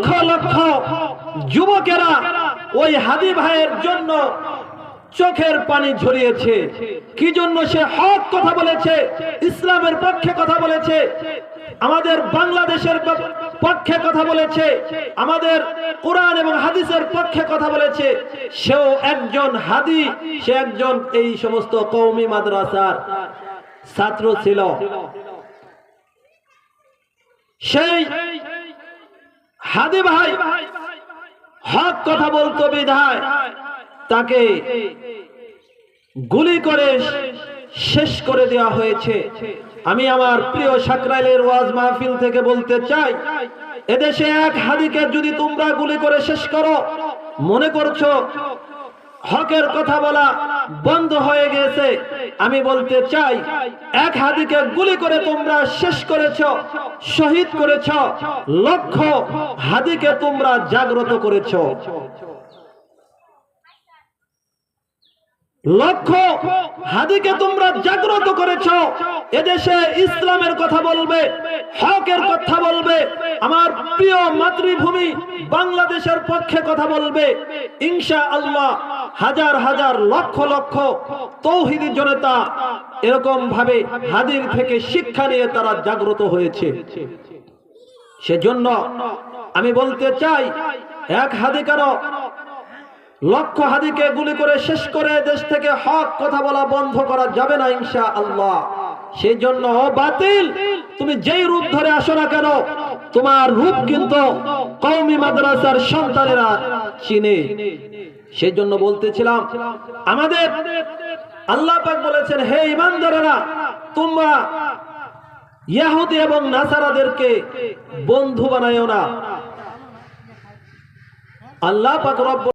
লক্ষ লক্ষ যুবকেরা ওই হাদি ভাইয়ের জন্য চোখের পানি ঝরিয়েছে। কি জন্য সে হক কথা বলেছে? ইসলামের পক্ষে কথা বলেছে? আমাদের বাংলাদেশের পক্ষে কথা বলেছে? আমাদের কোরআন এবং হাদিসের পক্ষে কথা বলেছে? সেও একজন হাদি, সে একজন এই সমস্ত কৌমি মাদ্রাসার ছাত্র ছিল। সেই হাদি ভাই, হক কথা বলতো বিধায়, তাকে গুলি করে শেষ করে দেওয়া হয়েছে। আমি আমার প্রিয় সাকরাইলের ওয়াজ মাহফিল থেকে বলতে চাই, এদেশে এক হাদিকে যদি তোমরা গুলি করে শেষ করো, মনে করছ হকের কথা বলা বন্ধ হয়ে গেছে। আমি বলতে চাই, এক হাদিকে গুলি করে তোমরা শেষ করেছ, শহীদ করেছ, লক্ষ হাদিকে তোমরা জাগ্রত করেছ। লক্ষ হাদিকে তোমরা জাগ্রত করেছ। এদেশে ইসলামের কথা বলবে, হকের কথা বলবে প্রিয় মাতৃভূমি বাংলাদেশের পক্ষে কথা বলবে। ইনশা আল্লাহ হাজার হাজার লক্ষ লক্ষ তৌহিদি জনতা এরকম ভাবে হাদির থেকে শিক্ষা নিয়ে তারা জাগ্রত হয়েছে। সেজন্য আমি বলতে চাই, এক হাদি কেন লক্ষ হাদিকে গুলি করে শেষ করে দেশ থেকে হক কথা বলা বন্ধ করা যাবে না ইনশা আল্লাহ সেই জন্য বাতিল, তুমি যেই রূপ ধরে আসো না কেন তোমার রূপ কিন্তু কৌমি মাদ্রাসার সন্তানেরা চিনে। সেই জন্য বলতেছিলাম, আমাদের আল্লাহ পাক বলেছেন, হে ইমানদারেরা, তোমরা ইয়াহুদি এবং নাসারাদেরকে বন্ধু বানায়ও না। আল্লাহ পাক রব্বুল